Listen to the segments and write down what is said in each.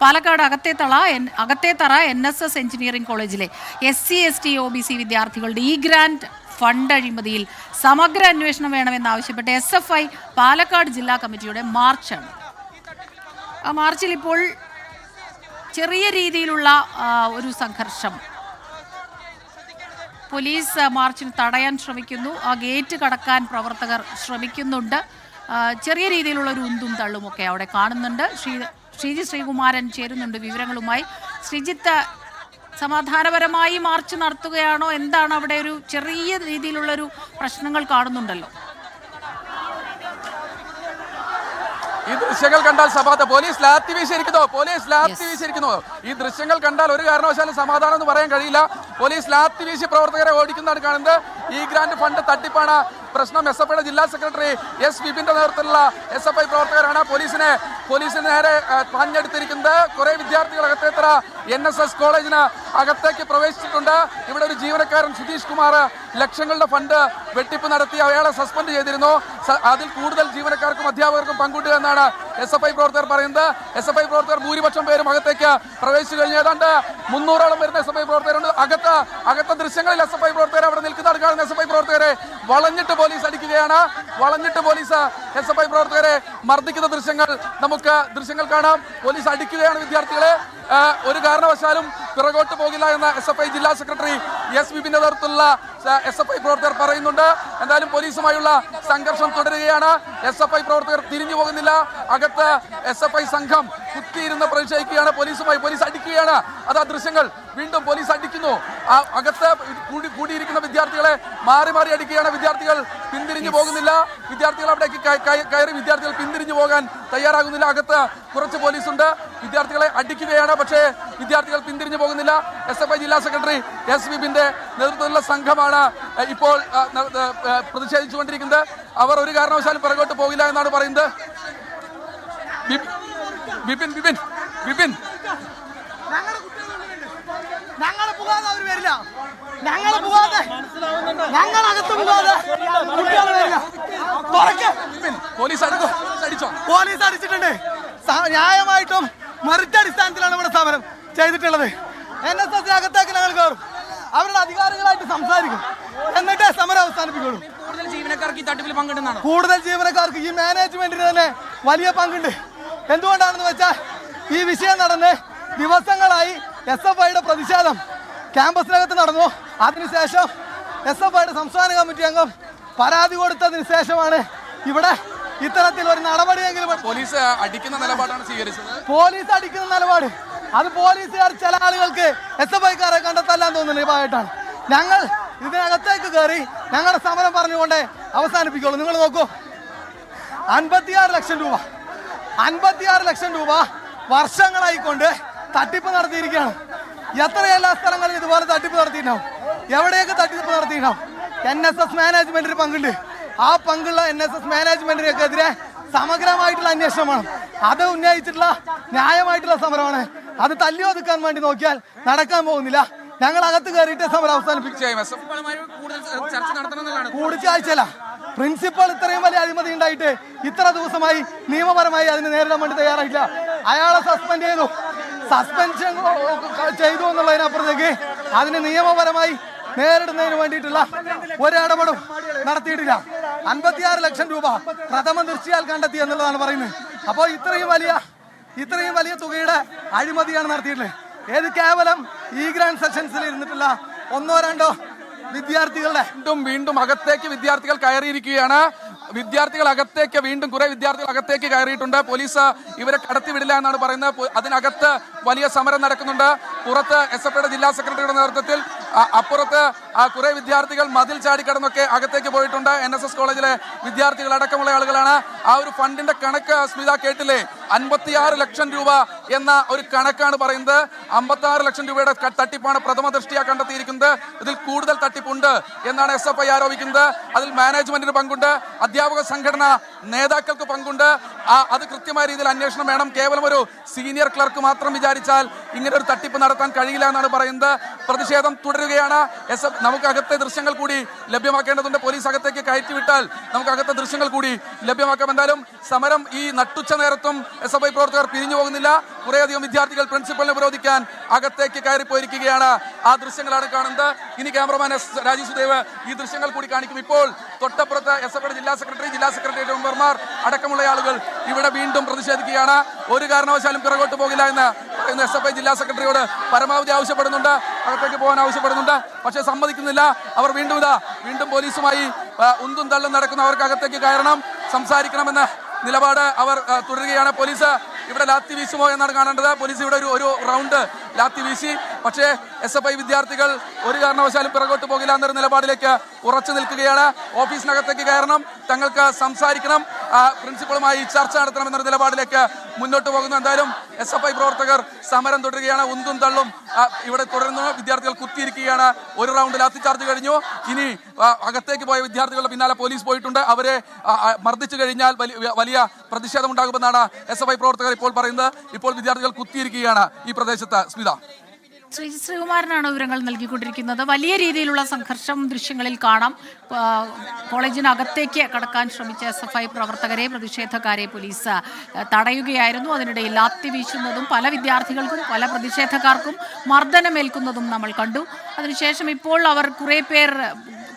Palakkad അകത്തേത്തള N- Akathethara N S S engineering കോളേജിലെ S C S T O B C വിദ്യാർത്ഥികളുടെ E grant fund അഴിമതിയിൽ സമഗ്ര അന്വേഷണം വേണമെന്നാവശ്യപ്പെട്ട് എസ് എഫ് ഐ പാലക്കാട് ജില്ലാ കമ്മിറ്റിയുടെ മാർച്ചാണ്. ആ മാർച്ചിൽ ഇപ്പോൾ ചെറിയ രീതിയിലുള്ള ഒരു സംഘർഷം. പോലീസ് മാർച്ചിന് തടയാൻ ശ്രമിക്കുന്നു. ആ ഗേറ്റ് കടക്കാൻ പ്രവർത്തകർ ശ്രമിക്കുന്നുണ്ട്. ചെറിയ രീതിയിലുള്ള ഒരു ഉന്തും തള്ളുമൊക്കെ അവിടെ കാണുന്നുണ്ട്. ശ്രീ ശ്രീജി ശ്രീകുമാരൻ ചേരുന്നുണ്ട് വിവരങ്ങളുമായി. ശ്രീജിത്ത് സമാധാനപരമായി മാർച്ച് നടത്തുകയാണോ? എന്താണ് അവിടെ ഒരു ചെറിയ രീതിയിലുള്ളൊരു പ്രശ്നങ്ങൾ കാണുന്നുണ്ടല്ലോ? ഈ ദൃശ്യങ്ങൾ കണ്ടാൽ സഭാത്ത പോലീസ് ലാത്തി വീശിയിരിക്കുന്നു. പോലീസ് ലാത്തി വീശിയിരിക്കുന്നു. ഈ ദൃശ്യങ്ങൾ കണ്ടാൽ ഒരു കാരണവശാലും സമാധാനം എന്ന് പറയാൻ കഴിയില്ല. പോലീസ് ലാത്തി വീശി പ്രവർത്തകരെ ഓടിക്കുന്നതാണ് കാണുന്നത്. ഈ ഗ്രാൻഡ് ഫണ്ട് തട്ടിപ്പാണ് പ്രശ്നം. എസ് എഫ് ഐയുടെ ജില്ലാ സെക്രട്ടറി എസ് വിപിന്റെ നേതൃത്വത്തിലുള്ള എസ് എഫ് ഐ പ്രവർത്തകരാണ് പോലീസിനെ പോലീസിന് നേരെ പാഞ്ഞെടുത്തിരിക്കുന്നത്. കുറെ വിദ്യാർത്ഥികൾ അകത്തേത്ര എൻ എസ് എസ് കോളേജിന് അകത്തേക്ക് പ്രവേശിച്ചിട്ടുണ്ട്. ഇവിടെ ഒരു ജീവനക്കാരൻ സുധീഷ് കുമാർ ലക്ഷങ്ങളുടെ ഫണ്ട് വെട്ടിപ്പ് നടത്തി. അയാളെ സസ്പെൻഡ് ചെയ്തിരുന്നു. അതിൽ കൂടുതൽ ജീവനക്കാർക്കും അധ്യാപകർക്കും പങ്കുണ്ട് എന്നാണ് എസ് എഫ് ഐ പ്രവർത്തകർ പറയുന്നത് എസ് എഫ് ഐ പ്രവർത്തകർ ഭൂരിപക്ഷം പേരും അകത്തേക്ക് പ്രവേശിച്ചു കഴിഞ്ഞു. ഏതാണ്ട് മുന്നൂറോളം വരുന്ന എസ് എഫ് ഐ പ്രവർത്തകരുണ്ട്. അകത്ത് അകത്ത ദൃശ്യങ്ങളിൽ എസ് എഫ് ഐ പ്രവർത്തകർ അവിടെ നിൽക്കുന്നത് കാണുന്ന എസ് എഫ് ഐ പ്രവർത്തകരെ വളഞ്ഞിട്ട് പോലീസ് അടിക്കുകയാണ്. വളഞ്ഞിട്ട് പോലീസ് എസ് എഫ് ഐ പ്രവർത്തകരെ മർദ്ദിക്കുന്ന ദൃശ്യങ്ങൾ നമുക്ക് ദൃശ്യങ്ങൾ കാണാം. പോലീസ് അടിക്കുകയാണ് വിദ്യാർത്ഥികളെ. ഒരു കാരണവശാലും പിറകോട്ട് പോകില്ല എന്ന എസ് എഫ് ഐ ജില്ലാ സെക്രട്ടറി എസ് വിപിന്റെ നേതൃത്വത്തിലുള്ള എസ് എഫ് ഐ പ്രവർത്തകർ പറയുന്നുണ്ട്. എന്തായാലും പോലീസുമായുള്ള സംഘർഷം തുടരുകയാണ്. എസ് എഫ് ഐ പ്രവർത്തകർ തിരിഞ്ഞു പോകുന്നില്ല. അകത്ത് എസ് എഫ് ഐ സംഘം കുത്തിയിരുന്ന് പ്രതിഷേധിക്കുകയാണ്. പോലീസുമായി പോലീസ് അടിക്കുകയാണ്. ആ ദൃശ്യങ്ങൾ വീണ്ടും പോലീസ് അടിക്കുന്നു. അകത്ത് കൂടി കൂടിയിരിക്കുന്ന വിദ്യാർത്ഥികളെ മാറി മാറി അടിക്കുകയാണ്. വിദ്യാർത്ഥികൾ പിന്തിരിഞ്ഞു പോകുന്നില്ല. വിദ്യാർത്ഥികൾ അവിടേക്ക് കയ- കയ- കയറി വിദ്യാർത്ഥികൾ പിന്തിരിഞ്ഞു പോകാൻ തയ്യാറാകുന്നില്ല. അകത്ത് കുറച്ച് പോലീസുണ്ട്. വിദ്യാർത്ഥികളെ അടിക്കുകയാണ്. പക്ഷേ വിദ്യാർത്ഥികൾ പിന്തിരിഞ്ഞു പോകുന്നില്ല. എസ് എഫ് ഐ ജില്ലാ സെക്രട്ടറി എസ് വിപിന്റെ നേതൃത്വത്തിലുള്ള സംഘമാണ് ഇപ്പോൾ പ്രതിഷേധിച്ചുകൊണ്ടിരിക്കുന്നത്. അവർ ഒരു കാരണവശാലും പിറകോട്ട് പോകില്ല എന്നാണ് പറയുന്നത്. ബിപ്- ബിപിൻ ബിപിൻ ബിപിൻ ഞങ്ങൾ പോകാതെ അവർ വരില്ല. ഞങ്ങൾ പോകാതെ ഞങ്ങൾ അകത്ത് പോകാതെ കുട്ടികൾ വരില്ല. തുറക്ക്. ബിപിൻ പോലീസ് അടിച്ചോ? പോലീസ് അടിച്ചിട്ടുണ്ട്. ന്യായമായിട്ടും മെറിറ്റ് അടിസ്ഥാനത്തിലാണ് ഇവിടെ സമരം ചെയ്തിട്ടുള്ളത്. എൻ എസ് എസ് അകത്തേക്ക് ഞങ്ങൾ കയറും. അവരുടെ അധികാരികളായിട്ട് സംസാരിക്കും. എന്നിട്ട് സമരം അവസാനിപ്പിക്കുള്ളൂ കൂടുതൽ ജീവനക്കാർക്ക് ഈ തട്ടിപ്പിൽ പങ്കിടുന്നതാണ്? കൂടുതൽ ജീവനക്കാർക്ക് ഈ മാനേജ്മെന്റിന് തന്നെ വലിയ പങ്കുണ്ട്. എന്തുകൊണ്ടാണെന്ന് വെച്ചാൽ ഈ വിഷയം നടന്ന് ദിവസങ്ങളായി എസ് എഫ് ഐയുടെ പ്രതിഷേധം ക്യാമ്പസിനകത്ത് നടന്നു. അതിനുശേഷം എസ് എഫ് ഐയുടെ സംസ്ഥാന കമ്മിറ്റി അംഗം പരാതി കൊടുത്തതിന് ശേഷമാണ് ഇവിടെ ഇത്തരത്തിൽ ഒരു നടപടിയെങ്കിലും പോലീസ് അടിക്കുന്ന നിലപാടാണ് സ്വീകരിച്ചത്. പോലീസ് അടിക്കുന്ന നിലപാട്. അത് പോലീസുകാർ ചില ആളുകൾക്ക് എസ് എഫ് ഐക്കാരെ തോന്നുന്നു ഈ ഭാഗമായിട്ടാണ് ഞങ്ങൾ ഇതിനകത്തേക്ക് കയറി ഞങ്ങളുടെ സമരം പറഞ്ഞുകൊണ്ട് അവസാനിപ്പിക്കുള്ളൂ. നിങ്ങൾ നോക്കൂ. അൻപത്തിയാറ് ലക്ഷം രൂപ. അൻപത്തിയാറ് ലക്ഷം രൂപ വർഷങ്ങളായിക്കൊണ്ട് തട്ടിപ്പ് നടത്തിയിരിക്കുകയാണ്. എത്ര എല്ലാ സ്ഥലങ്ങളിൽ ഇതുപോലെ തട്ടിപ്പ് നടത്തിയിട്ടുണ്ടാവും? എവിടെയൊക്കെ തട്ടിപ്പ് നടത്തിയിട്ടുണ്ടാവും? എൻ എസ് എസ് മാനേജ്മെന്റിന് പങ്കുണ്ട്. ആ പങ്കുള്ള എൻ എസ് എസ് മാനേജ്മെന്റിനൊക്കെതിരെ സമഗ്രമായിട്ടുള്ള അന്വേഷണം വേണം അത് ഉന്നയിച്ചിട്ടുള്ള ന്യായമായിട്ടുള്ള സമരമാണ്. അത് തല്ലി ഒതുക്കാൻ വേണ്ടി നോക്കിയാൽ നടക്കാൻ പോകുന്നില്ല. ഞങ്ങൾ അകത്ത് കയറിയിട്ട് സമരം അവസാനിപ്പിക്കും. കൂടിക്കാഴ്ചയല്ല പ്രിൻസിപ്പൾ കൂടിക്കാഴ്ചയില്ല. പ്രിൻസിപ്പൽ ഇത്രയും വലിയ അഴിമതി ഉണ്ടായിട്ട് ഇത്ര ദിവസമായി നിയമപരമായി അതിന് നേരിടാൻ വേണ്ടി തയ്യാറായില്ല അയാളെ സസ്പെൻഡ് ചെയ്തു. സസ്പെൻഷൻ ചെയ്തു എന്നുള്ളതിനപ്പുറത്തേക്ക് അതിന് നിയമപരമായി നേരിടുന്നതിന് വേണ്ടിയിട്ടുള്ള ഒരിടപെടും നടത്തിയിട്ടില്ല. അൻപത്തിയാറ് ലക്ഷം രൂപ പ്രഥമ ദൃഷ്ടിയാൽ കണ്ടെത്തി എന്നുള്ളതാണ് പറയുന്നത്. അപ്പോൾ ഇത്രയും വലിയ ഇത്രയും വലിയ തുകയുടെ അഴിമതിയാണ് നടത്തിയിട്ടുള്ളത്. ഏത് കേവലം ഈ ഗ്രാൻഡ് സെഷൻസിൽ ഇരുന്നിട്ടുള്ള ഒന്നോ രണ്ടോ വിദ്യാർത്ഥികളുടെ വീണ്ടും വീണ്ടും അകത്തേക്ക് വിദ്യാർത്ഥികൾ കയറിയിരിക്കുകയാണ്. വിദ്യാർത്ഥികൾ അകത്തേക്ക് വീണ്ടും കുറെ വിദ്യാർത്ഥികൾ അകത്തേക്ക് കയറിയിട്ടുണ്ട്. പോലീസ് ഇവരെ കടത്തിവിടില്ല എന്നാണ് പറയുന്നത്. അതിനകത്ത് വലിയ സമരം നടക്കുന്നുണ്ട്. പുറത്ത് എസ് എഫ് ജില്ലാ സെക്രട്ടറിയുടെ നേതൃത്വത്തിൽ അപ്പുറത്ത് കുറെ വിദ്യാർത്ഥികൾ മതിൽ ചാടിക്കടന്നൊക്കെ അകത്തേക്ക് പോയിട്ടുണ്ട്. എൻ എസ് എസ് കോളേജിലെ വിദ്യാർത്ഥികൾ അടക്കമുള്ള ആളുകളാണ്. ആ ഒരു ഫണ്ടിന്റെ കണക്ക് സ്മിത കേട്ടില്ലേ? അൻപത്തിയാറ് ലക്ഷം രൂപ എന്ന ഒരു കണക്കാണ് പറയുന്നത്. അമ്പത്തി ലക്ഷം രൂപയുടെ തട്ടിപ്പാണ് പ്രഥമ ദൃഷ്ടിയാ കണ്ടെത്തിയിരിക്കുന്നത്. ഇതിൽ കൂടുതൽ തട്ടിപ്പുണ്ട് എന്നാണ് എസ് എഫ് ഐ ആരോപിക്കുന്നത്. അതിൽ മാനേജ്മെന്റിന് പങ്കുണ്ട്. അധ്യാപക സംഘടന നേതാക്കൾക്ക് പങ്കുണ്ട്. അത് കൃത്യമായ രീതിയിൽ അന്വേഷണം വേണം. കേവലം ഒരു സീനിയർ ക്ലർക്ക് മാത്രം വിചാരിച്ചാൽ ഇങ്ങനെ ഒരു തട്ടിപ്പ് നടത്താൻ കഴിയില്ല എന്നാണ് പറയുന്നത്. പ്രതിഷേധം തുടരുകയാണ്. എസ് എഫ് നമുക്ക് അകത്തെ ദൃശ്യങ്ങൾ കൂടി ലഭ്യമാക്കേണ്ടതുണ്ട്. പോലീസ് അകത്തേക്ക് കയറ്റിവിട്ടാൽ നമുക്ക് അകത്തെ ദൃശ്യങ്ങൾ കൂടി ലഭ്യമാക്കാം. എന്തായാലും സമരം ഈ നട്ടുച്ച നേരത്തും എസ് എഫ് ഐ പ്രവർത്തകർ പിരിഞ്ഞു പോകുന്നില്ല. കുറേയധികം വിദ്യാർത്ഥികൾ പ്രിൻസിപ്പലിനെ വിരോധിക്കാൻ അകത്തേക്ക് കയറിപ്പോയിരിക്കുകയാണ്. ആ ദൃശ്യങ്ങളാണ് കാണുന്നത്. ഇനി ക്യാമറമാൻ എസ് രാജീവ് സുദേവ് ഈ ദൃശ്യങ്ങൾ കൂടി കാണിക്കും. ഇപ്പോൾ തൊട്ടപ്പുറത്ത് എസ് എഫ് ജില്ലാ സെക്രട്ടറി ജില്ലാ സെക്രട്ടേറിയറ്റ് മെമ്പർമാർ അടക്കമുള്ള ആളുകൾ ഇവിടെ വീണ്ടും പ്രതിഷേധിക്കുകയാണ്. ഒരു കാരണവശാലും പിറകോട്ട് പോകില്ല എന്ന് പറയുന്ന എസ് എഫ് ഐ ജില്ലാ സെക്രട്ടറിയോട് പരമാവധി ആവശ്യപ്പെടുന്നുണ്ട്. അകത്തേക്ക് പോകാൻ ആവശ്യപ്പെടുന്നുണ്ട്. പക്ഷേ സമ്മതിക്കുന്നില്ല. അവർ വീണ്ടും ഇതാ വീണ്ടും പോലീസുമായി ഉന്തും തള്ളും നടക്കുന്ന. അവർക്ക് അകത്തേക്ക് കയറണം സംസാരിക്കണമെന്ന നിലപാട് അവർ തുടരുകയാണ്. പോലീസ് ഇവിടെ ലാത്തി വീശുമോ എന്നാണ് കാണേണ്ടത്. പോലീസ് ഇവിടെ ഒരു ഒരു റൗണ്ട് ലാത്തി വീശി. പക്ഷേ എസ് എഫ് ഐ വിദ്യാർത്ഥികൾ ഒരു കാരണവശാലും പിറകോട്ട് പോകില്ല എന്നൊരു നിലപാടിലേക്ക് ഉറച്ചു നിൽക്കുകയാണ്. ഓഫീസിനകത്തേക്ക് കയറണം തങ്ങൾക്ക് സംസാരിക്കണം. പ്രിൻസിപ്പളുമായി ചർച്ച നടത്തണം എന്നൊരു നിലപാടിലേക്ക് മുന്നോട്ട് പോകുന്നു. എന്തായാലും എസ് എഫ് ഐ പ്രവർത്തകർ സമരം തുടരുകയാണ് ഉന്തും തള്ളും. ഇവിടെ തുടരുന്നു. വിദ്യാർത്ഥികൾ കുത്തിയിരിക്കുകയാണ്. ഒരു റൗണ്ട് ലാത്തി ചാർജ് കഴിഞ്ഞു. ഇനി അകത്തേക്ക് പോയ വിദ്യാർത്ഥികളുടെ പിന്നാലെ പോലീസ് പോയിട്ടുണ്ട്. അവരെ മർദ്ദിച്ചു കഴിഞ്ഞാൽ വലിയ വലിയ പ്രതിഷേധം ഉണ്ടാകുമെന്നാണ് എസ് എഫ് ഐ പ്രവർത്തകർ ഇപ്പോൾ പറയുന്നത്. ഇപ്പോൾ വിദ്യാർത്ഥികൾ കുത്തിയിരിക്കുകയാണ് ഈ പ്രദേശത്ത്. സ്മിത. ശ്രീ ശ്രീകുമാരനാണ് വിവരങ്ങൾ നൽകിക്കൊണ്ടിരിക്കുന്നത്. വലിയ രീതിയിലുള്ള സംഘർഷം ദൃശ്യങ്ങളിൽ കാണാം. കോളേജിനകത്തേക്ക് കടക്കാൻ ശ്രമിച്ച എസ് എഫ് ഐ പ്രവർത്തകരെ പ്രതിഷേധക്കാരെ പോലീസ് തടയുകയായിരുന്നു. അതിനിടയിൽ ലാത്തി വീശുന്നതും പല വിദ്യാർത്ഥികൾക്കും പല പ്രതിഷേധക്കാർക്കും മർദ്ദനമേൽക്കുന്നതും നമ്മൾ കണ്ടു. അതിനുശേഷം ഇപ്പോൾ അവർ കുറേ പേർ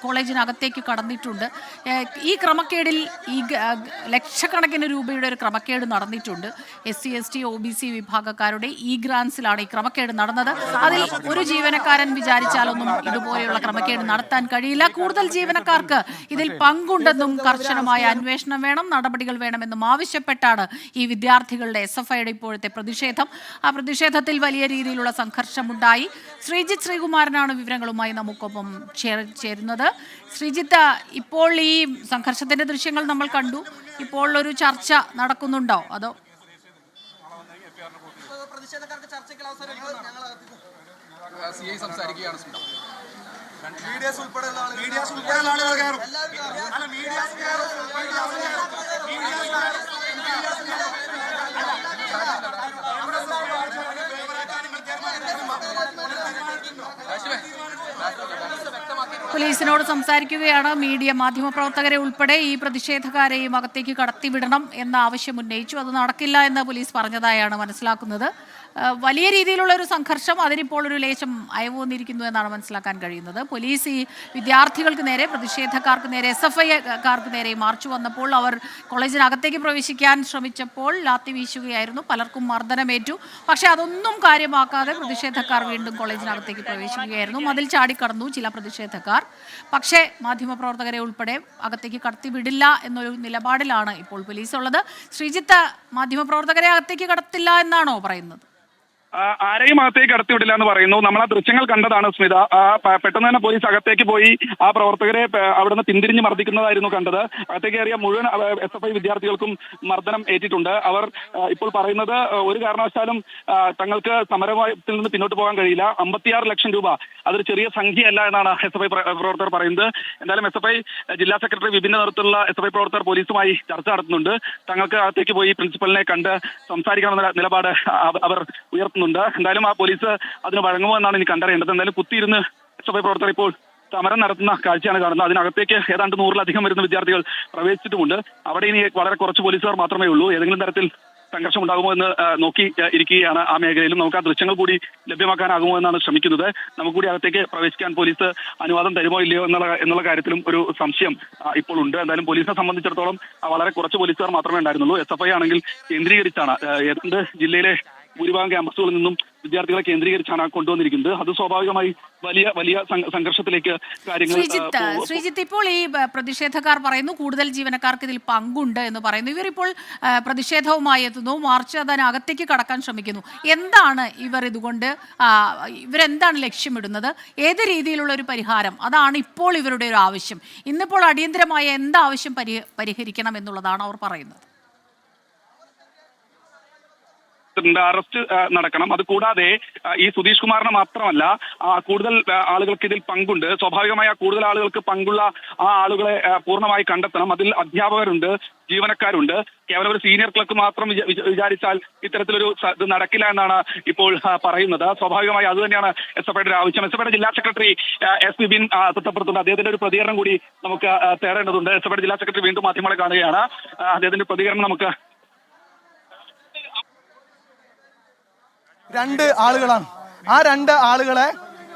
കോളേജിനകത്തേക്ക് കടന്നിട്ടുണ്ട്. ഈ ക്രമക്കേടിൽ ഈ ലക്ഷക്കണക്കിന് രൂപയുടെ ഒരു ക്രമക്കേട് നടന്നിട്ടുണ്ട്. S C S T O B C വിഭാഗക്കാരുടെ E ഗ്രാൻസിലാണ് ഈ ക്രമക്കേട് നടന്നത്. അതിൽ ഒരു ജീവനക്കാരൻ വിചാരിച്ചാലൊന്നും ഇതുപോലെയുള്ള ക്രമക്കേട് നടത്താൻ കഴിയില്ല. കൂടുതൽ ജീവനക്കാർക്ക് ഇതിൽ പങ്കുണ്ടെന്നും കർശനമായ അന്വേഷണം വേണം നടപടികൾ വേണമെന്നും ആവശ്യപ്പെട്ടാണ് ഈ വിദ്യാർത്ഥികളുടെ എസ് എഫ് ഐയുടെ ഇപ്പോഴത്തെ പ്രതിഷേധം. ആ പ്രതിഷേധത്തിൽ വലിയ രീതിയിലുള്ള സംഘർഷമുണ്ടായി. ശ്രീജിത് ശ്രീകുമാരനാണ് വിവരങ്ങളുമായി നമുക്കൊപ്പം ചേരുന്നത്. ശ്രീജിത്ത് ഇപ്പോൾ ഈ സംഘർഷത്തിന്റെ ദൃശ്യങ്ങൾ നമ്മൾ കണ്ടു. ഇപ്പോൾ ഒരു ചർച്ച നടക്കുന്നുണ്ടോ? അതോ സി ഐ സംസാരിക്കുകയാണ് സ്മിത പോലീസിനോട് സംസാരിക്കുകയാണ് മീഡിയ മാധ്യമപ്രവർത്തകരെ ഉൾപ്പെടെ ഈ പ്രതിഷേധക്കാരെയും അകത്തേക്ക് കടത്തിവിടണം എന്ന ആവശ്യം ഉന്നയിച്ചു. അത് നടക്കില്ല എന്ന് പോലീസ് പറഞ്ഞതായാണ് മനസ്സിലാക്കുന്നത്. വലിയ രീതിയിലുള്ള ഒരു സംഘർഷം അതിനിപ്പോൾ ഒരു ലേശം അയവുന്നിരിക്കുന്നു എന്നാണ് മനസ്സിലാക്കാൻ കഴിയുന്നത്. പോലീസ് ഈ വിദ്യാർത്ഥികൾക്ക് നേരെ പ്രതിഷേധക്കാർക്ക് നേരെ എസ് എഫ് ഐക്കാർക്ക് നേരെ മാർച്ച് വന്നപ്പോൾ അവർ കോളേജിനകത്തേക്ക് പ്രവേശിക്കാൻ ശ്രമിച്ചപ്പോൾ ലാത്തി വീശുകയായിരുന്നു. പലർക്കും മർദ്ദനമേറ്റു. പക്ഷേ അതൊന്നും കാര്യമാക്കാതെ പ്രതിഷേധക്കാർ വീണ്ടും കോളേജിനകത്തേക്ക് പ്രവേശിക്കുകയായിരുന്നു. മതിൽ ചാടിക്കടന്നു ചില പ്രതിഷേധക്കാർ. പക്ഷേ മാധ്യമപ്രവർത്തകരെ ഉൾപ്പെടെ അകത്തേക്ക് കടത്തിവിടില്ല എന്നൊരു നിലപാടിലാണ് ഇപ്പോൾ പോലീസ് ഉള്ളത് ശ്രീജിത്ത് മാധ്യമപ്രവർത്തകരെ അകത്തേക്ക് കടത്തില്ല എന്നാണോ പറയുന്നത്? ആരെയും അകത്തേക്ക് കടത്തിവിടില്ല എന്ന് പറയുന്നു. നമ്മൾ ആ ദൃശ്യങ്ങൾ കണ്ടതാണ് സ്മിത. പെട്ടെന്ന് തന്നെ പോലീസ് അകത്തേക്ക് പോയി ആ പ്രവർത്തകരെ അവിടുന്ന് പിന്തിരിഞ്ഞ് മർദ്ദിക്കുന്നതായിരുന്നു കണ്ടത്. അകത്തേക്ക് കയറിയ മുഴുവൻ എസ് എഫ് ഐ വിദ്യാർത്ഥികൾക്കും മർദ്ദനം ഏറ്റിട്ടുണ്ട്. അവർ ഇപ്പോൾ പറയുന്നത് ഒരു കാരണവശാലും തങ്ങൾക്ക് സമരത്തിൽ നിന്ന് പിന്നോട്ട് പോകാൻ കഴിയില്ല. അമ്പത്തിയാറ് ലക്ഷം രൂപ അതൊരു ചെറിയ സംഖ്യയല്ല എന്നാണ് എസ് എഫ് ഐ പ്രവർത്തകർ പറയുന്നത്. എന്തായാലും എസ് എഫ് ഐ ജില്ലാ സെക്രട്ടറി വിഭിന്ന തരത്തിലുള്ള എസ് എഫ് ഐ പ്രവർത്തകർ പോലീസുമായി ചർച്ച നടത്തുന്നുണ്ട്. തങ്ങൾക്ക് അകത്തേക്ക് പോയി പ്രിൻസിപ്പലിനെ കണ്ട് സംസാരിക്കണമെന്ന നിലപാട് അവർ ഉയർത്തുന്നുണ്ട്. എന്തായാലും ആ പോലീസ് അതിന് വഴങ്ങുമോ എന്നാണ് ഇനി കണ്ടറിയേണ്ടത്. എന്തായാലും കുത്തിയിരുന്ന് എസ് എഫ് ഐ പ്രവർത്തകർ ഇപ്പോൾ സമരം നടത്തുന്ന കാഴ്ചയാണ് കാണുന്നത്. അതിനകത്തേക്ക് ഏതാണ്ട് നൂറിലധികം വരുന്ന വിദ്യാർത്ഥികൾ പ്രവേശിച്ചിട്ടുമുണ്ട്. അവിടെ ഇനി വളരെ കുറച്ച് പോലീസുകാർ മാത്രമേ ഉള്ളൂ. ഏതെങ്കിലും തരത്തിൽ സംഘർഷം ഉണ്ടാകുമോ എന്ന് നോക്കി ഇരിക്കുകയാണ് ആ മേഖലയിലും. നമുക്ക് ആ ദൃശ്യങ്ങൾ കൂടി ലഭ്യമാക്കാനാകുമോ എന്നാണ് ശ്രമിക്കുന്നത്. നമുക്ക് കൂടി അകത്തേക്ക് പ്രവേശിക്കാൻ പോലീസ് അനുവാദം തരുമോ ഇല്ലയോ എന്നുള്ള എന്നുള്ള കാര്യത്തിലും ഒരു സംശയം ഇപ്പോൾ ഉണ്ട്. എന്തായാലും പോലീസിനെ സംബന്ധിച്ചിടത്തോളം വളരെ കുറച്ച് പോലീസുകാർ മാത്രമേ ഉണ്ടായിരുന്നുള്ളൂ. എസ് എഫ് ഐ ആണെങ്കിൽ കേന്ദ്രീകരിച്ചാണ്. ഏതാണ്ട് ജില്ലയിലെ ഭൂരിഭാഗം ക്യാമ്പസുകളിൽ നിന്നും വിദ്യാർത്ഥികളെ കേന്ദ്രീകരിച്ചാണ് കൊണ്ടുവന്നിരിക്കുന്നത്. അത് സ്വാഭാവികമായി വലിയ വലിയ സംഘർഷത്തിലേക്ക് കാര്യങ്ങൾ ശ്രീജിത്ത് ശ്രീജിത്ത് ഇപ്പോൾ ഈ പ്രതിഷേധക്കാർ പറയുന്നു കൂടുതൽ ജീവനക്കാർക്ക് ഇതിൽ പങ്കുണ്ട് എന്ന് പറയുന്നു. ഇവരിപ്പോൾ ഇപ്പോൾ പ്രതിഷേധവുമായി എത്തുന്നു മാർച്ച് അതിനകത്തേക്ക് കടക്കാൻ ശ്രമിക്കുന്നു. എന്താണ് ഇവർ ഇതുകൊണ്ട് ഇവരെന്താണ് ലക്ഷ്യമിടുന്നത്? ഏത് രീതിയിലുള്ള ഒരു പരിഹാരം? അതാണ് ഇപ്പോൾ ഇവരുടെ ഒരു ആവശ്യം. ഇന്നിപ്പോൾ അടിയന്തരമായ എന്താവശ്യം പരി പരിഹരിക്കണം എന്നുള്ളതാണ് അവർ പറയുന്നത്. ണ്ട് അറസ്റ്റ് നടക്കണം. അത് കൂടാതെ ഈ സുധീഷ് കുമാറിന് മാത്രമല്ല കൂടുതൽ ആളുകൾക്ക് ഇതിൽ പങ്കുണ്ട്. സ്വാഭാവികമായി ആ കൂടുതൽ ആളുകൾക്ക് പങ്കുള്ള ആ ആളുകളെ പൂർണമായി കണ്ടെത്തണം. അതിൽ അധ്യാപകരുണ്ട് ജീവനക്കാരുണ്ട്. കേവലം ഒരു സീനിയർ ക്ലർക്ക് മാത്രം വിച- വിച- വിചാരിച്ചാൽ ഇത്തരത്തിലൊരു ഇത് നടക്കില്ല എന്നാണ് ഇപ്പോൾ പറയുന്നത്. സ്വാഭാവികമായി അത് തന്നെയാണ് എസ് എഫ് ഐയുടെ ആവശ്യം. എസ് എഫ് ഐയുടെ ജില്ലാ സെക്രട്ടറി എസ് പി ബിൻ ആ, തൊട്ടപ്പുറത്തുണ്ട് അദ്ദേഹത്തിന്റെ ഒരു പ്രതികരണം കൂടി നമുക്ക് തേടേണ്ടതുണ്ട്. എസ് എഫ് ഐയുടെ ജില്ലാ സെക്രട്ടറി വീണ്ടും മാധ്യമങ്ങളെ കാണുകയാണ്. അദ്ദേഹത്തിന്റെ പ്രതികരണം നമുക്ക് രണ്ട് ആളുകളാണ്. ആ രണ്ട് ആളുകളെ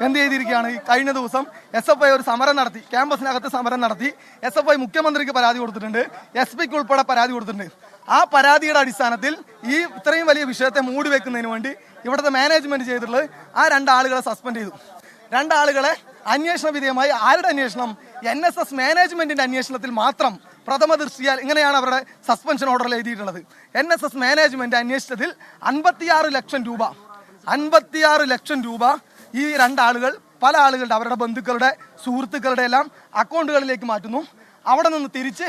എന്ത് ചെയ്തിരിക്കുകയാണ്? ഈ കഴിഞ്ഞ ദിവസം എസ് എഫ് ഐ ഒരു സമരം നടത്തി. ക്യാമ്പസിനകത്ത് സമരം നടത്തി. എസ് എഫ് ഐ മുഖ്യമന്ത്രിക്ക് പരാതി കൊടുത്തിട്ടുണ്ട്. എസ് പിക്ക് ഉൾപ്പെടെ പരാതി കൊടുത്തിട്ടുണ്ട്. ആ പരാതിയുടെ അടിസ്ഥാനത്തിൽ ഈ ഇത്രയും വലിയ വിഷയത്തെ മൂടി വെക്കുന്നതിന് വേണ്ടി ഇവിടുത്തെ മാനേജ്മെന്റ് ചെയ്തിട്ടുള്ളത് ആ രണ്ടാളുകളെ സസ്പെൻഡ് ചെയ്തു. രണ്ടാളുകളെ അന്വേഷണ വിധേയമായി ആരുടെ അന്വേഷണം? എൻ എസ് എസ് മാനേജ്മെന്റിന്റെ അന്വേഷണത്തിൽ മാത്രം പ്രഥമ ദൃഷ്ടിയാൽ ഇങ്ങനെയാണ് അവരുടെ സസ്പെൻഷൻ ഓർഡർ എഴുതിയിട്ടുള്ളത്. എൻ എസ് എസ് മാനേജ്മെന്റ് അന്വേഷിച്ചതിൽ അൻപത്തിയാറ് ലക്ഷം രൂപ അൻപത്തിയാറ് ലക്ഷം രൂപ ഈ രണ്ടാളുകൾ പല ആളുകളുടെ അവരുടെ ബന്ധുക്കളുടെ സുഹൃത്തുക്കളുടെ എല്ലാം അക്കൗണ്ടുകളിലേക്ക് മാറ്റുന്നു. അവിടെ നിന്ന് തിരിച്ച്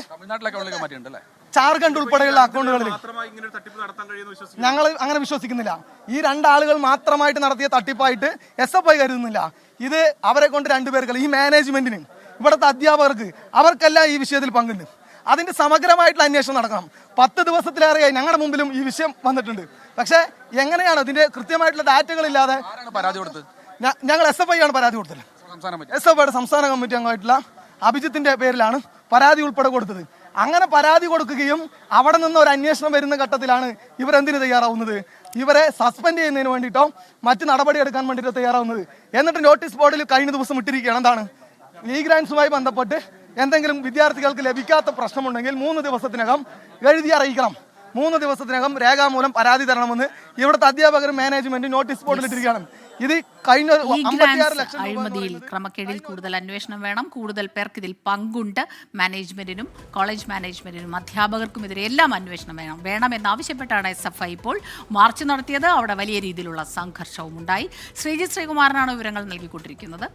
ജാർഖണ്ഡ് ഉൾപ്പെടെയുള്ള അക്കൗണ്ടുകളിലേക്ക് ഞങ്ങൾ അങ്ങനെ വിശ്വസിക്കുന്നില്ല. ഈ രണ്ടാളുകൾ മാത്രമായിട്ട് നടത്തിയ തട്ടിപ്പായിട്ട് എസ് എഫ് ഐ കരുതുന്നില്ല. ഇത് അവരെ കൊണ്ട് രണ്ടുപേർക്ക് ഈ മാനേജ്മെന്റിന് ഇവിടുത്തെ അധ്യാപകർക്ക് അവർക്കെല്ലാം ഈ വിഷയത്തിൽ പങ്കുണ്ട്. അതിന്റെ സമഗ്രമായിട്ടുള്ള അന്വേഷണം നടക്കണം. പത്ത് ദിവസത്തിലേറെയായി ഞങ്ങളുടെ മുമ്പിലും ഈ വിഷയം വന്നിട്ടുണ്ട്. പക്ഷേ എങ്ങനെയാണ് അതിന്റെ കൃത്യമായിട്ടുള്ള ഡാറ്റകളില്ലാതെ പരാതി കൊടുത്തത്? ഞങ്ങൾ എസ് എഫ് ഐ ആണ് പരാതി കൊടുത്തത്. എസ് എഫ് ഐയുടെ സംസ്ഥാന കമ്മിറ്റി അംഗമായിട്ടുള്ള അഭിജിത്തിന്റെ പേരിലാണ് പരാതി ഉൾപ്പെടെ കൊടുത്തത്. അങ്ങനെ പരാതി കൊടുക്കുകയും അവിടെ നിന്ന് ഒരു അന്വേഷണം വരുന്ന ഘട്ടത്തിലാണ് ഇവരെന്തിന് തയ്യാറാവുന്നത്? ഇവരെ സസ്പെൻഡ് ചെയ്യുന്നതിന് വേണ്ടിയിട്ടോ മറ്റ് നടപടി എടുക്കാൻ വേണ്ടിയിട്ടോ തയ്യാറാവുന്നത്? എന്നിട്ട് നോട്ടീസ് ബോർഡിൽ കഴിഞ്ഞ ദിവസം ഇട്ടിരിക്കുകയാണ്. എന്താണ്? ഈ ഗ്രാൻസുമായി ബന്ധപ്പെട്ട് എന്തെങ്കിലും വിദ്യാർത്ഥികൾക്ക് ലഭിക്കാത്ത പ്രശ്നമുണ്ടെങ്കിൽ മൂന്ന് ദിവസത്തിനകം എഴുതി അറിയിക്കണം. മൂന്ന് ദിവസത്തിനകം രേഖാമൂലം പരാതി തരണമെന്ന് ഇവിടുത്തെ അധ്യാപകരും മാനേജ്മെന്റും നോട്ടീസ് ബോർഡിൽ ഇട്ടിരിക്കുകയാണ്. ഇത് കഴിഞ്ഞ അഴിമതിയിൽ ക്രമക്കേടിൽ കൂടുതൽ അന്വേഷണം വേണം. കൂടുതൽ പേർക്ക് ഇതിൽ പങ്കുണ്ട്. മാനേജ്മെന്റിനും കോളേജ് മാനേജ്മെന്റിനും അധ്യാപകർക്കും എതിരെ എല്ലാം അന്വേഷണം വേണം. വേണമെന്നാവശ്യപ്പെട്ടാണ് എസ് എഫ് ഐ ഇപ്പോൾ മാർച്ച് നടത്തിയത്. അവിടെ വലിയ രീതിയിലുള്ള സംഘർഷവും ഉണ്ടായി ശ്രീജിത് ശ്രീകുമാരനാണ് വിവരങ്ങൾ നൽകിക്കൊണ്ടിരിക്കുന്നത്.